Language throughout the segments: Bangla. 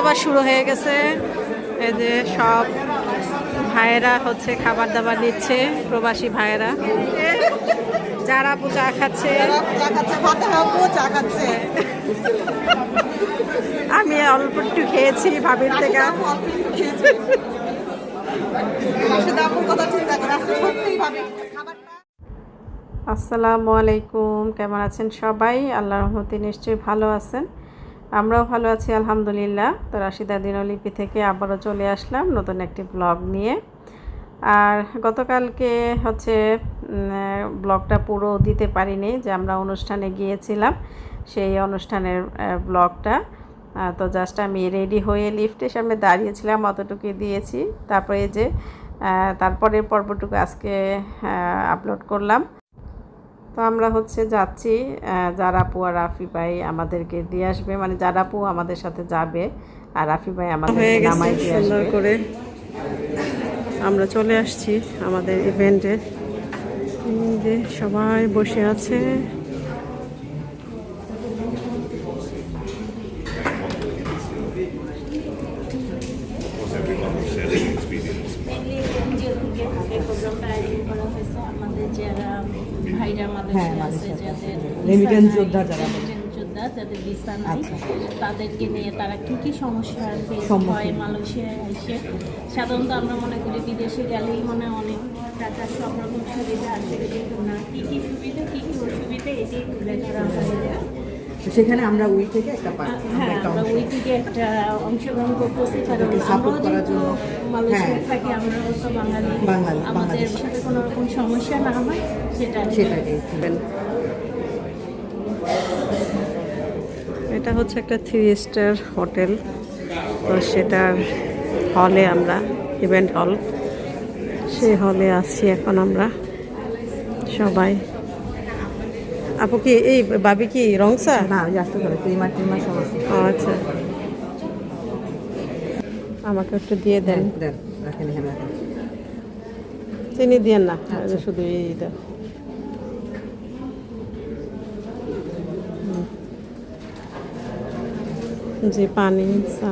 দাবার শুরু হয়ে গেছে। এই যে সব ভাইয়েরা হচ্ছে খাবার দাবার নিচ্ছে প্রবাসী ভাইয়েরা। যারা পূজা খাচ্ছে। আমি অল্প একটু খেয়েছি ভাবির থেকে। আসসালামু আলাইকুম কেমন আছেন সবাই? আল্লাহ রহমতে নিশ্চয়ই ভালো আছেন। আমরাও ভালো আছি, আলহামদুলিল্লাহ। তো রাশিদা দিনলিপি থেকে আবারও চলে আসলাম নতুন একটি ব্লগ নিয়ে। আর গতকালকে হচ্ছে ব্লগটা পুরো দিতে পারিনি যে আমরা অনুষ্ঠানে গিয়েছিলাম সেই অনুষ্ঠানের ব্লগটা। তো জাস্ট আমি রেডি হয়ে লিফটের সামনে দাঁড়িয়েছিলাম, অতটুকু দিয়েছি। তারপরে যে তারপরের পর্বটুকু আজকে আপলোড করলাম। তো আমরা হচ্ছে যাচ্ছি যারা জারাপু আর রাফি ভাই আমাদেরকে দিয়ে আসবে। মানে যারা পু আমাদের সাথে যাবে আর রাফি ভাই আমাদের নামাই দিয়ে আসবে। করে। আমরা চলে আসছি আমাদের ইভেন্টে যে সবাই বসে আছে মেনলি এনজিও থেকে এই প্রোগ্রামটা আয়োজন করা হয়েছে আমাদের যারা ভাইরা হ্যাঁ, মালয়েশিয়া নাই, যোদ্ধা যারা যোদ্ধা যাদের ভিসা নাই আচ্ছা। তাদেরকে নিয়ে তারা কি কি সমস্যার ফেস হয় মালয়েশিয়ায় এসে সাধারণত আমরা মনে করি বিদেশে গেলেই মনে হয় অনেক টাকার সব রকম সুবিধা আছে কিন্তু না কি কি সুবিধা কি কি অসুবিধা এটাই তুলে ধরা হয়। সেখানে আমরা উই থেকে একটা হ্যাঁ একটা আমরা থেকে একটা অংশগ্রহণ করতেছি কারণ করার জন্য। হ্যাঁ। থাকি আমরাও তো বাঙালি। আমাদের সাথে কোনো রকম সমস্যা না হয় সেটা সেটাই এটা হচ্ছে একটা থ্রি স্টার হোটেল তো সেটার হলে আমরা ইভেন্ট হল সেই হলে আছি এখন আমরা সবাই। আপু কি এই বাবি কি রংসা? না আচ্ছা। আমাকে একটু দিয়ে দেন। দেন চিনি দিয়েন না শুধু এইটা জি जी पानी सा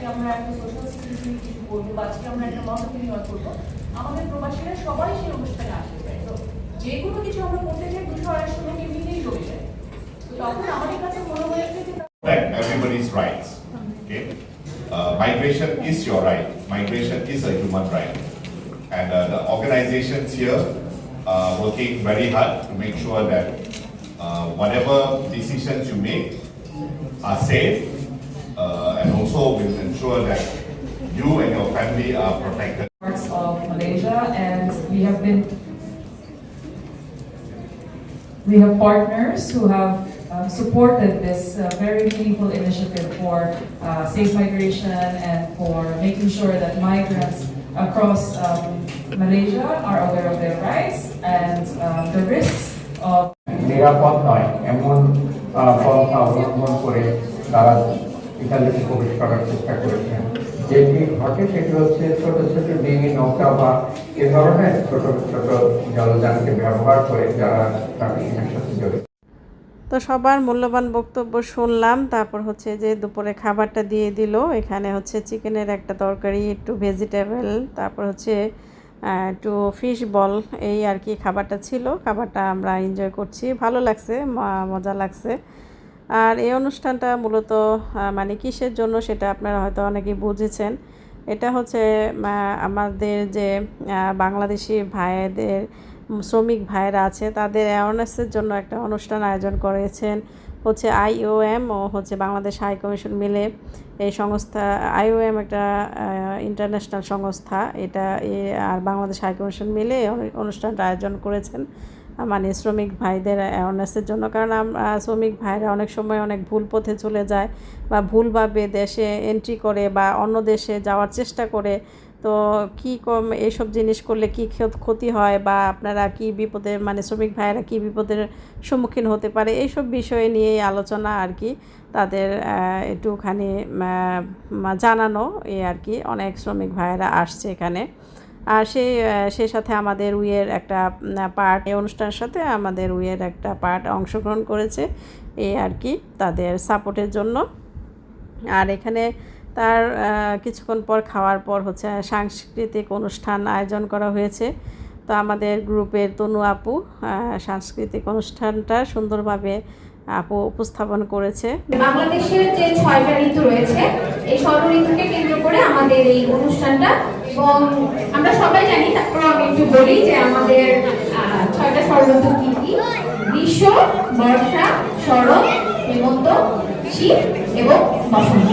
আজকে আমরা একটা সোশ্যাল সিকিউরিটি কিছু করবো বা আজকে আমরা একটা মত বিনিময় করবো আমাদের প্রবাসীরা সবাই সেই অনুষ্ঠানে আসতে চায় তো যে কোনো কিছু আমরা করতে চাই দুশো আড়াইশো লোক এমনিতেই জমে যায় তো তখন আমাদের কাছে মনে হয়েছে যে protect everybody's rights. Okay? Uh, migration is your right. Migration is a human right. And uh, the organizations here are working very hard to make sure that uh, whatever decisions you make are safe uh, and also will ensure that you and your family are protected. parts of Malaysia, and we have been, we have partners who have um, supported this uh, very meaningful initiative for uh, safe migration and for making sure that migrants across um, Malaysia are aware of their rights and um, the risks of নিরাপদ নয় এমন আহ, পন্থা অবলম্বন করে তারা ইতালিতে প্রবেশ করার চেষ্টা করেছেন। যেটি ঘটে সেটি হচ্ছে ছোট ছোট ডিঙি নৌকা বা এ ধরনের ছোট ছোট জলযানকে ব্যবহার করে যারা ট্রাফিকিংয়ের সাথে জড়িত। তো সবার মূল্যবান বক্তব্য শুনলাম। তারপর হচ্ছে যে দুপুরে খাবারটা দিয়ে দিল। এখানে হচ্ছে চিকেনের একটা তরকারি, একটু ভেজিটেবল তারপর হচ্ছে একটু ফিশ বল এই আর কি খাবারটা ছিল। খাবারটা আমরা এনজয় করছি। ভালো লাগছে মজা লাগছে। আর এই অনুষ্ঠানটা মূলত মানে কিসের জন্য সেটা আপনারা হয়তো অনেকেই বুঝেছেন। এটা হচ্ছে আমাদের যে বাংলাদেশি ভাইদের, শ্রমিক ভাইয়েরা আছে, তাদের অ্যাওয়ারনেসের জন্য একটা অনুষ্ঠান আয়োজন করেছেন। হচ্ছে আইওএম ও হচ্ছে বাংলাদেশ হাই কমিশন মিলে এই সংস্থা আইওএম একটা ইন্টারন্যাশনাল সংস্থা। এটা আর বাংলাদেশ হাই কমিশন মিলে অনুষ্ঠানটা আয়োজন করেছেন। মানে শ্রমিক ভাইদের অ্যাওয়ারনেসের জন্য। কারণ আমরা শ্রমিক ভাইরা অনেক সময় অনেক ভুল পথে চলে যায় বা ভুলভাবে দেশে এন্ট্রি করে বা অন্য দেশে যাওয়ার চেষ্টা করে। তো কী কম এইসব জিনিস করলে কি ক্ষত- হয় বা আপনারা কি বিপদের মানে শ্রমিক ভাইয়েরা কি বিপদের সম্মুখীন হতে পারে? এইসব বিষয় নিয়েই আলোচনা আর কি। তাদের একটুখানি জানানো এই আর কি। অনেক শ্রমিক ভাইয়েরা আসছে এখানে। আর সেই সেই সাথে আমাদের উইয়ের একটা পার্ট এই অনুষ্ঠানের সাথে আমাদের উইয়ের একটা পার্ট অংশগ্রহণ করেছে এই আর কি তাদের সাপোর্টের জন্য। আর এখানে তার কিছুক্ষণ পর খাওয়ার পর হচ্ছে সাংস্কৃতিক অনুষ্ঠান আয়োজন করা হয়েছে। তো আমাদের গ্রুপের তনু আপু সাংস্কৃতিক অনুষ্ঠানটা সুন্দরভাবে আপু উপস্থাপন করেছে। বাংলাদেশের যে ছয়টা ঋতু রয়েছে, এই ষড় ঋতুকে কেন্দ্র করে আমাদের এই অনুষ্ঠানটা এবং আমরা সবাই জানি, তারপর আমি একটু বলি যে আমাদের ছয়টা ষড় ঋতু কি কি? গ্রীষ্ম বর্ষা, শরৎ, হেমন্ত শীত এবং বসন্ত।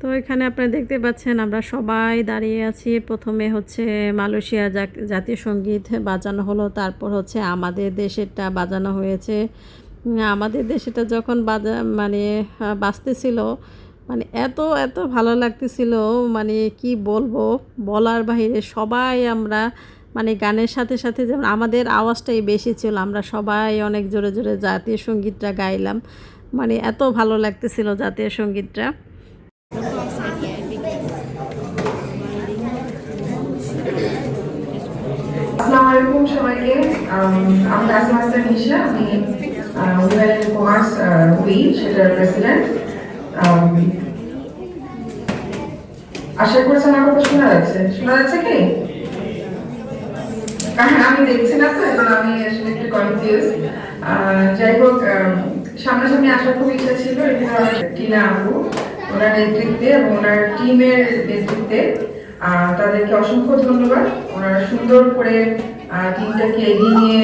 তো এখানে আপনারা দেখতে পাচ্ছেন, আমরা সবাই দাঁড়িয়ে আছি। প্রথমে হচ্ছে মালয়েশিয়া জাতীয় সংগীত বাজানো হলো, তারপর হচ্ছে আমাদের দেশেরটা বাজানো হয়েছে। আমাদের দেশেটা যখন বাজা মানে আহ, বাজতেছিল মানে এত এত ভালো লাগতেছিল মানে কি বলব বলার বাহিরে সবাই আমরা মানে গানের সাথে সাথে যেমন আমাদের আওয়াজটাই বেশি ছিল আমরা সবাই অনেক জোরে জোরে জাতীয় সঙ্গীতটা গাইলাম মানে এত ভালো লাগতেছিল জাতীয় সঙ্গীতটা। আসসালামু আলাইকুম সবাইকে। আম, নিশা আমি ইন কমার্স উই সেটার প্রেসিডেন্ট আশা করছি আমার কথা শোনা যাচ্ছে। শোনা যাচ্ছে কি? কারণ আমি দেখছি না তো, এখন আমি আসলে একটু কনফিউজ যাই হোক সামনাসামনি আসার খুব ইচ্ছা ছিল টিনা আপু ওনার নেতৃত্বে এবং ওনার টিমের নেতৃত্বে তাদেরকে অসংখ্য ধন্যবাদ। ওনারা সুন্দর করে টিমটাকে এগিয়ে নিয়ে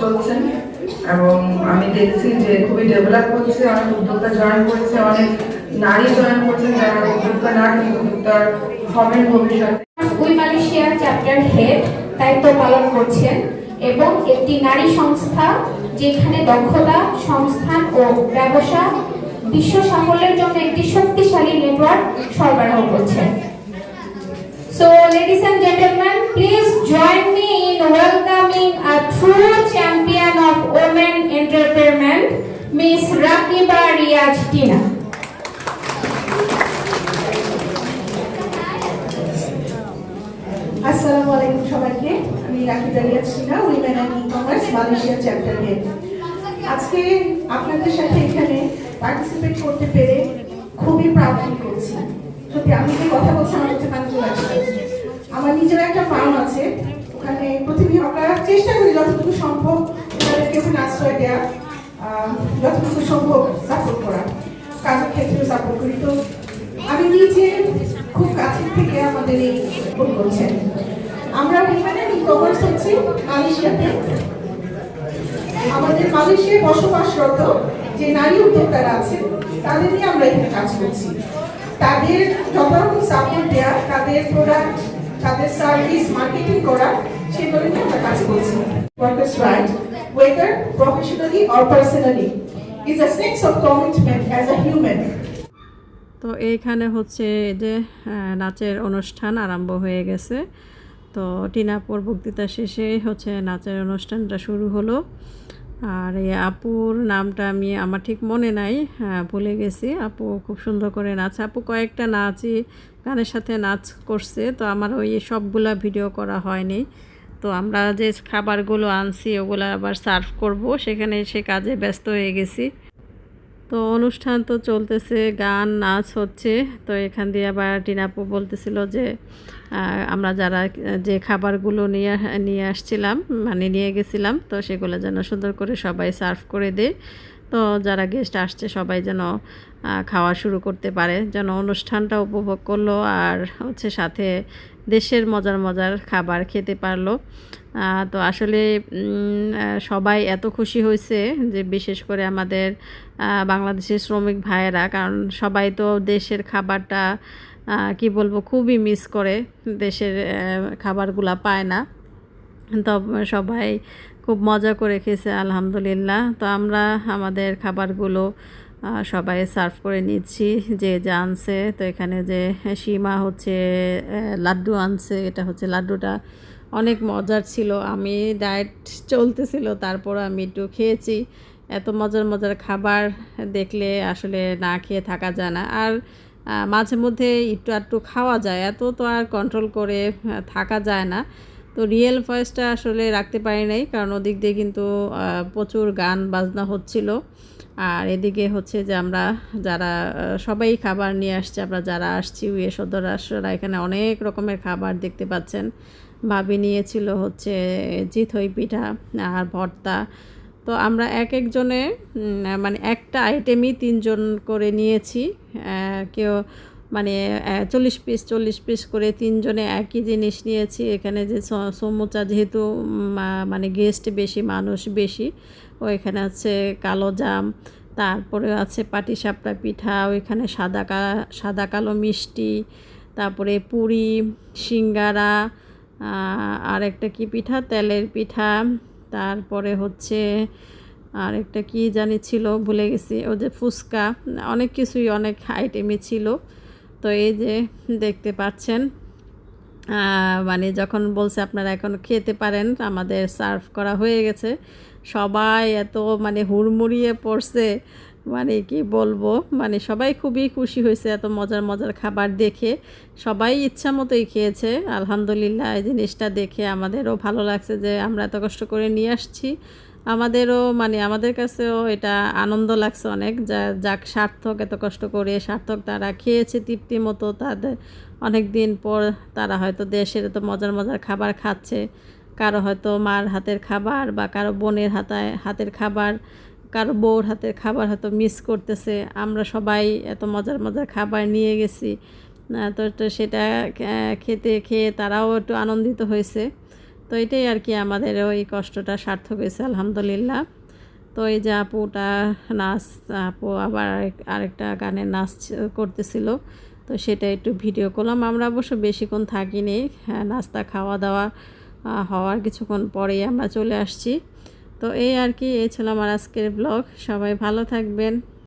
চলছেন। এবং আমি দেখছি যে খুবই ডেভেলপ হচ্ছে, অনেক উদ্যোক্তা জয়েন করছে, অনেক নারী জয়েন করছেন যারা উদ্যোক্তা না, কিন্তু উদ্যোক্তা হবেন ভবিষ্যতে উই মালয়েশিয়ার চ্যাপ্টার হেড দায়িত্ব পালন করছেন এবং একটি নারী সংস্থা যেখানে দক্ষতা, সংস্থান ও ব্যবসা, বিশ্ব সাফল্যের জন্য একটি শক্তিশালী নেটওয়ার্ক সরবরাহ করছেন। So, ladies and gentlemen, please join me in welcoming a true champion of women entrepreneurship, Miss Rakiba Riaj Tina. আসসালামু আলাইকুম সবাইকে আমি রাখি দাঁড়িয়ে সিনা women and e commerce Malaysia chapter head আজকে আপনাদের সাথে এখানে পার্টিসিপেট করতে পেরে খুবই প্রাউড ফিল করছি সত্যি আমি যে কথা বলছি, আমার কাছে পানি চলে আসছে আমার নিজের একটা ফার্ম আছে। ওখানে প্রতিদিন আমরা চেষ্টা করি যতটুকু সম্ভব ওনাদেরকে ওখানে আশ্রয় দেওয়া যতটুকু সম্ভব সাপোর্ট করা কাজের ক্ষেত্রে সাপোর্ট করি। তো আমি নিজে খুব কাছের থেকে আমাদের এই সাপোর্ট করছেন। আমরা এখানে কমার্স হচ্ছে মালয়েশিয়াতে। আমাদের মালয়েশিয়ায় বসবাসরত যে নারী উদ্যোক্তারা আছেন তাদের নিয়ে আমরা এখানে কাজ করছি। তাদের যত রকম সাপোর্ট দেওয়া তাদের প্রোডাক্ট তাদের সার্ভিস মার্কেটিং করা, সেগুলো আমরা কাজ করছি। Workers right whether professionally or personally is a sense of commitment as a human. তো এইখানে হচ্ছে যে নাচের অনুষ্ঠান আরম্ভ হয়ে গেছে। তো টিনাপুর বক্তৃতা শেষে হচ্ছে নাচের অনুষ্ঠানটা শুরু হলো। আর এই আপুর নামটা আমি আমার ঠিক মনে নাই হ্যাঁ, ভুলে গেছি। আপু খুব সুন্দর করে নাচ। আপু কয়েকটা নাচই গানের সাথে নাচ করছে তো আমার ওই সবগুলা ভিডিও করা হয়নি। তো আমরা যে খাবারগুলো আনছি ওগুলো আবার সার্ভ করব। সেখানে সে কাজে ব্যস্ত হয়ে গেছি। তো অনুষ্ঠান তো চলতেছে, গান, নাচ হচ্ছে। তো এখান দিয়ে আবার টিনাপু বলতেছিল যে আমরা যারা, যে খাবারগুলো নিয়ে নিয়ে আসছিলাম মানে নিয়ে গেছিলাম, তো সেগুলো যেন সুন্দর করে সবাই সার্ভ করে দেয়। তো যারা গেস্ট আসছে সবাই যেন খাওয়া শুরু করতে পারে, যেন অনুষ্ঠানটা উপভোগ করল আর হচ্ছে সাথে দেশের মজার মজার খাবার খেতে পারল। তো আসলে সবাই এত খুশি হয়েছে যে বিশেষ করে আমাদের বাংলাদেশের শ্রমিক ভাইয়েরা, কারণ সবাই তো দেশের খাবারটা কি বলব, খুবই মিস করে। দেশের খাবারগুলা পায় না। তো সবাই খুব মজা করে খেয়েছে, আলহামদুলিল্লাহ। তো আমরা আমাদের খাবারগুলো সবাই সার্ভ করে নিচ্ছি। যে যা আনছে, তো এখানে যে সীমা হচ্ছে লাড্ডু আনছে, এটা হচ্ছে লাড্ডুটা। অনেক মজার ছিল। আমি ডায়েট চলতেছিল, তারপর আমি একটু খেয়েছি। এত মজার মজার খাবার দেখলে আসলে না খেয়ে থাকা যায় না। আর মাঝে মধ্যে একটু একটু খাওয়া যায়, এত তো আর কন্ট্রোল করে থাকা যায় না। তো রিয়েল ভয়েসটা আসলে রাখতে পারি নাই, কারণ ওদিক দিয়ে কিন্তু প্রচুর গান বাজনা হচ্ছিল। আর এদিকে হচ্ছে যে আমরা যারা সবাই খাবার নিয়ে আসছে, আমরা যারা আসছি উয়ে সদস্যরা এখানে অনেক রকমের খাবার দেখতে পাচ্ছেন। ভাবি নিয়েছিল হচ্ছে জিথই পিঠা আর ভর্তা। তো আমরা এক একজনে মানে একটা আইটেমই তিনজন করে নিয়েছি। কেউ মানে চল্লিশ পিস চল্লিশ পিস করে তিনজনে একই জিনিস নিয়েছি। এখানে যে সমুচা যেহেতু মানে গেস্ট বেশি, মানুষ বেশি, ও এখানে আছে কালো জাম, তারপরে আছে পাটিসাপটা পিঠা, ওইখানে সাদা কা, সাদা কালো মিষ্টি, তারপরে পুরি, সিঙ্গারা আর একটা কি পিঠা? তেলের পিঠা। তারপরে হচ্ছে আর একটা কি জানি ছিল, ভুলে গেছি। ও যে ফুচকা। অনেক কিছুই, অনেক আইটেমই ছিল। তো এই যে দেখতে পাচ্ছেন মানে যখন বলছে আপনারা এখন খেতে পারেন, আমাদের সার্ভ করা হয়ে গেছে। সবাই এত মানে হুড়মুড়িয়ে পড়ছে। মানে কি বলব? মানে সবাই খুবই খুশি হয়েছে এত মজার মজার খাবার দেখে। সবাই ইচ্ছা মতোই খেয়েছে। আলহামদুলিল্লাহ এই জিনিসটা দেখে আমাদেরও ভালো লাগছে যে আমরা এত কষ্ট করে নিয়ে আসছি। আমাদেরও মানে আমাদের কাছেও এটা আনন্দ লাগছে অনেক। যা, যাক সার্থক এত কষ্ট করে, সার্থক তারা খেয়েছে তৃপ্তি মতো। তাদের অনেক দিন পর তারা হয়তো দেশের এত মজার মজার খাবার খাচ্ছে। কারও হয়তো মার হাতের খাবার বা কারও বোনের হাতায়, হাতের খাবার। কারও বউর হাতের খাবার হয়তো মিস করতেছে। আমরা সবাই এত মজার মজার খাবার নিয়ে গেছি। তো তো সেটা খেতে খেয়ে তারাও একটু আনন্দিত হয়েছে। তো এটাই আর কি আমাদের ওই কষ্টটা সার্থক হয়েছে, আলহামদুলিল্লাহ। তো এই যে আপুটা নাচ, আপু আবার আরেক- আরেকটা গানের নাচ করতেছিল। তো সেটা একটু ভিডিও করলাম। আমরা অবশ্য বেশিক্ষণ থাকিনি। হ্যাঁ নাস্তা খাওয়া দাওয়া হওয়ার কিছুক্ষণ পরেই আমরা চলে আসছি। তো এই আর কি এই ছিল আমার আজকের ব্লগ সবাই ভালো থাকবেন।